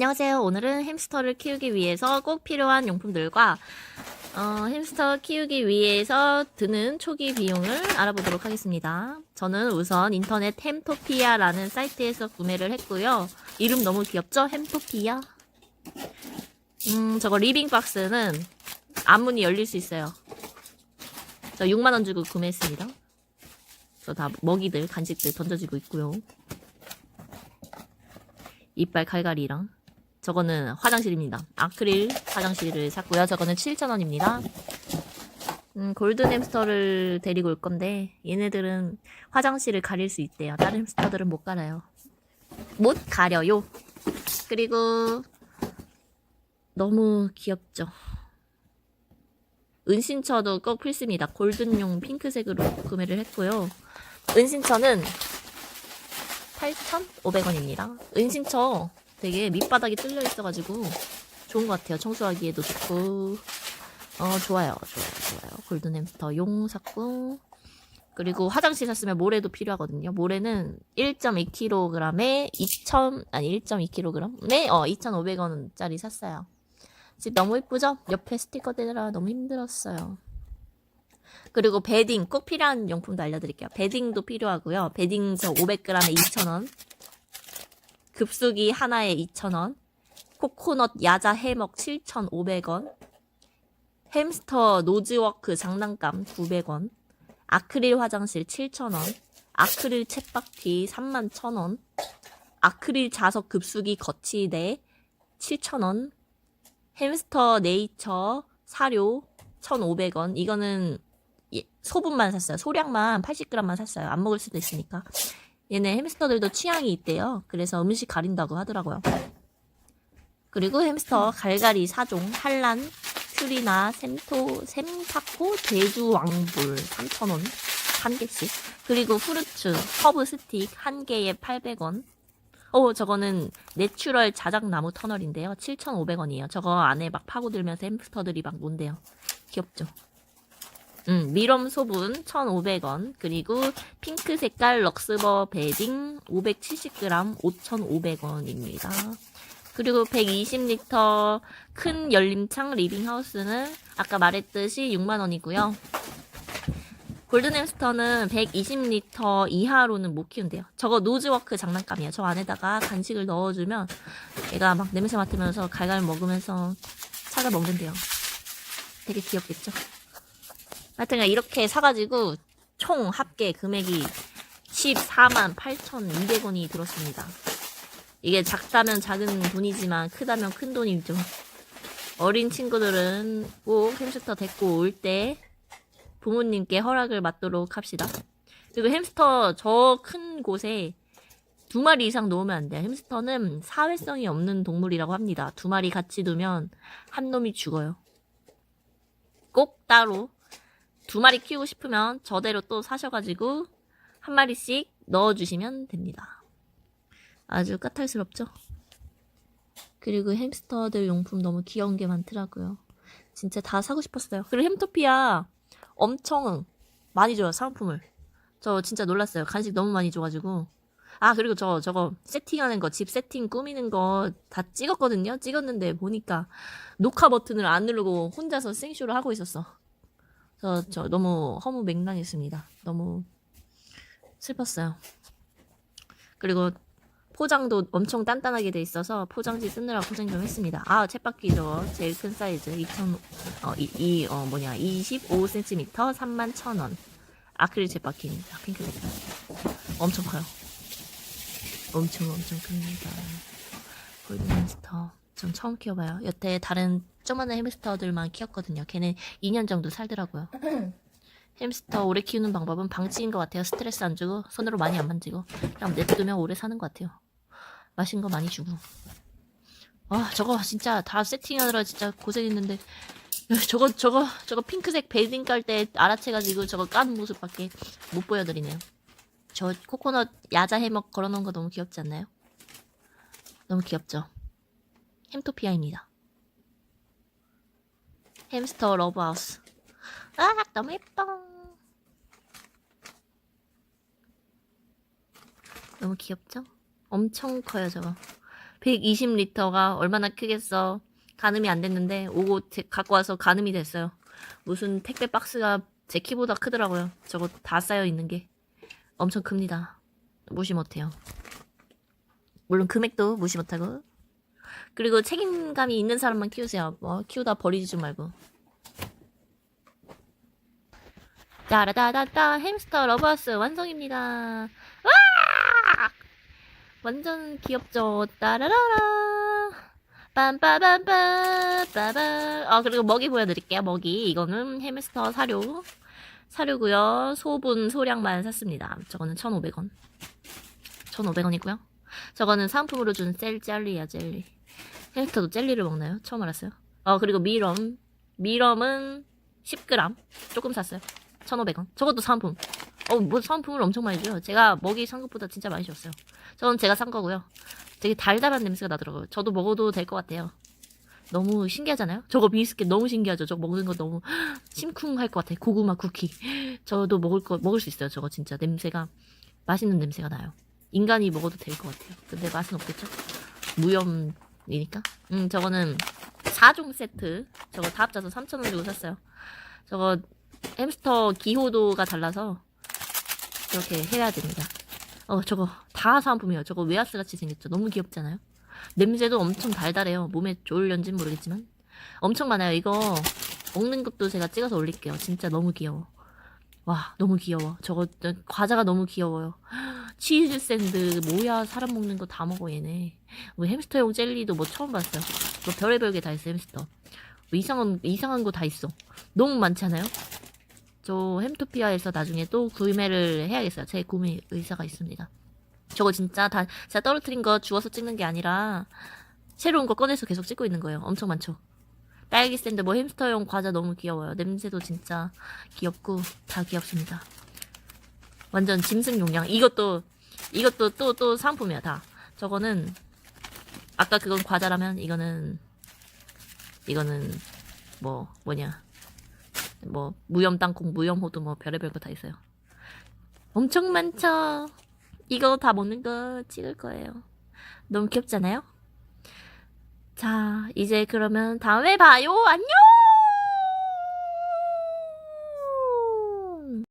안녕하세요. 오늘은 햄스터를 키우기 위해서 꼭 필요한 용품들과 어, 햄스터 키우기 위해서 드는 초기 비용을 알아보도록 하겠습니다. 저는 우선 인터넷 햄토피아라는 사이트에서 구매를 했고요. 이름 너무 귀엽죠? 햄토피아. 음, 저거 리빙 박스는 앞문이 열릴 수 있어요. 저 6만 원 주고 구매했습니다. 저 다 먹이들, 간식들 던져지고 있고요. 이빨 칼갈이랑 저거는 화장실입니다. 아크릴 화장실을 샀고요. 저거는 7,000원입니다. 음, 골든 햄스터를 데리고 올 건데 얘네들은 화장실을 가릴 수 있대요. 다른 햄스터들은 못 가려요. 못 가려요. 그리고 너무 귀엽죠. 은신처도 꼭 필수입니다. 골든용 핑크색으로 구매를 했고요. 은신처는 8,500원입니다. 은신처 되게 밑바닥이 뚫려 있어가지고 좋은 것 같아요. 청소하기에도 좋고 어 좋아요, 좋아요, 좋아요. 골든 햄스터 용 샀고 그리고 화장실 샀으면 모래도 필요하거든요. 모래는 1.2kg에 2,000 아니 1.2kg에 어 2,500원짜리 샀어요. 집 너무 예쁘죠? 옆에 스티커 대느라 너무 힘들었어요. 그리고 베딩 꼭 필요한 용품도 알려드릴게요. 베딩도 필요하고요. 베딩 저 500g에 2,000원. 급수기 하나에 2,000원. 코코넛 야자 해먹 7,500원. 햄스터 노즈워크 장난감 900원. 아크릴 화장실 7,000원. 아크릴 챗바퀴 31,000원. 아크릴 자석 급수기 거치대 7,000원. 햄스터 네이처 사료 1,500원. 이거는 예, 소분만 샀어요. 소량만 80g만 샀어요. 안 먹을 수도 있으니까. 얘네 햄스터들도 취향이 있대요. 그래서 음식 가린다고 하더라고요. 그리고 햄스터 갈갈이 4종, 한란, 큐리나, 샘토, 샘타코, 제주 왕볼 3,000원 한 개씩. 그리고 후르츠, 허브 스틱 한 개에 800원. 어, 저거는 내추럴 자작나무 터널인데요. 7,500원이에요. 저거 안에 막 파고들면서 햄스터들이 막 논대요. 귀엽죠? 음, 미럼 소분 1,500원. 그리고 핑크 색깔 럭스버 베딩 570g 5,500원입니다. 그리고 120리터 큰 열림창 리빙하우스는 아까 말했듯이 6만원이고요. 골든햄스터는 120리터 이하로는 못 키운대요. 저거 노즈워크 장난감이에요. 저 안에다가 간식을 넣어주면 얘가 막 냄새 맡으면서 갈갈 먹으면서 찾아 먹는데요. 되게 귀엽겠죠? 하여튼 이렇게 사가지고 총 합계 금액이 14만 8,200원이 들었습니다. 이게 작다면 작은 돈이지만 크다면 큰 돈이죠. 어린 친구들은 꼭 햄스터 데리고 올 때 부모님께 허락을 받도록 합시다. 그리고 햄스터 저 큰 곳에 두 마리 이상 놓으면 안 돼요. 햄스터는 사회성이 없는 동물이라고 합니다. 두 마리 같이 두면 한 놈이 죽어요. 꼭 따로 두 마리 키우고 싶으면 저대로 또 사셔가지고 한 마리씩 넣어주시면 됩니다. 아주 까탈스럽죠? 그리고 햄스터들 용품 너무 귀여운 게 많더라고요. 진짜 다 사고 싶었어요. 그리고 햄토피아 엄청 많이 줘요, 사은품을. 저 진짜 놀랐어요. 간식 너무 많이 줘가지고. 아, 그리고 저, 저거 세팅하는 거, 집 세팅 꾸미는 거 다 찍었거든요? 찍었는데 보니까 녹화 버튼을 안 누르고 혼자서 생쇼를 하고 있었어. 저, 저 너무 허무 맹랑했습니다. 너무 슬펐어요. 그리고 포장도 엄청 단단하게 돼 있어서 포장지 쓰느라 고생 좀 했습니다. 아, 챗바퀴 저거 제일 큰 사이즈 2,000, 어, 이, 이, 어, 뭐냐, 25cm 31,000원. 아크릴 챗바퀴입니다. 핑크 색깔. 엄청 커요. 엄청 엄청 큽니다. 골든햄스터. 전 처음 키워봐요. 여태 다른 조그마한 햄스터들만 키웠거든요. 걔는 2년 정도 살더라고요. 햄스터 오래 키우는 방법은 방치인 것 같아요. 스트레스 안 주고 손으로 많이 안 만지고 그냥 냅두면 오래 사는 것 같아요. 맛있는 거 많이 주고. 아 저거 진짜 다 세팅하느라 진짜 고생했는데 저거 저거 저거 핑크색 베딩 깔 때 알아채가지고 저거 까는 모습밖에 못 보여드리네요. 저 코코넛 야자 해먹 걸어놓은 거 너무 귀엽지 않나요? 너무 귀엽죠? 햄토피아입니다. 햄스터 러브하우스. 아, 너무 예뻐. 너무 귀엽죠? 엄청 커요, 저거. 120리터가 얼마나 크겠어. 가늠이 안 됐는데 오고 제- 갖고 와서 가늠이 됐어요. 무슨 택배 박스가 제 키보다 크더라고요. 저거 다 쌓여 있는 게 엄청 큽니다. 무시 못해요. 물론 금액도 무시 못하고. 그리고 책임감이 있는 사람만 키우세요. 뭐 키우다 버리지 좀 말고. 따라다다다 햄스터 러브하우스 완성입니다. 와! 완전 귀엽죠. 따라라라. 빰빠밤빰 빠밤. 아 그리고 먹이 보여드릴게요. 먹이 이거는 햄스터 사료 사료고요. 소분 소량만 샀습니다. 저거는 1,500원. 1,500원이고요. 저거는 상품으로 준 셀 젤리야 젤리. 햄스터도 젤리를 먹나요? 처음 알았어요. 어 그리고 미럼 미럼은 10g 조금 샀어요. 1,500원. 저것도 상품. 어, 뭐 상품을 엄청 많이 줘요. 제가 먹이 산 것보다 진짜 많이 줬어요. 저는 제가 산 거고요. 되게 달달한 냄새가 나더라고요. 저도 먹어도 될 것 같아요. 너무 신기하잖아요? 저거 비스켓 너무 신기하죠? 저거 먹는 거 너무 심쿵할 것 같아요. 고구마 쿠키. 저도 먹을 거, 먹을 수 있어요. 저거 진짜 냄새가, 맛있는 냄새가 나요. 인간이 먹어도 될 것 같아요. 근데 맛은 없겠죠? 무염 이니까. 음, 저거는 4종 세트. 저거 다 합쳐서 3,000원 주고 샀어요. 저거 햄스터 기호도가 달라서 이렇게 해야 됩니다. 어, 저거 다 사은품이에요. 저거 웨하스 같이 생겼죠. 너무 귀엽잖아요. 냄새도 엄청 달달해요. 몸에 좋을련진 모르겠지만 엄청 많아요. 이거 먹는 것도 제가 찍어서 올릴게요. 진짜 너무 귀여워. 와, 너무 귀여워. 저거 과자가 너무 귀여워요. 치즈 샌드 뭐야? 사람 먹는 거 다 먹어 얘네. 뭐 햄스터용 젤리도 뭐 처음 봤어요. 뭐 별의별 게 다 있어 햄스터. 뭐 이상한 이상한 거 다 있어. 너무 많지 않아요? 저 햄토피아에서 나중에 또 구매를 해야겠어요. 제 구매 의사가 있습니다. 저거 진짜 다 제가 떨어뜨린 거 주워서 찍는 게 아니라 새로운 거 꺼내서 계속 찍고 있는 거예요. 엄청 많죠. 딸기 샌드 뭐 햄스터용 과자 너무 귀여워요. 냄새도 진짜 귀엽고 다 귀엽습니다. 완전 짐승 용량. 이것도 이것도 또 또 상품이야 다. 저거는 아까 그건 과자라면 이거는 이거는 뭐 뭐냐 뭐 무염 땅콩, 무염 호두 뭐 별의별 거 다 있어요. 엄청 많죠. 이거 다 먹는 거 찍을 거예요. 너무 귀엽잖아요? 자, 이제 그러면 다음에 봐요. 안녕!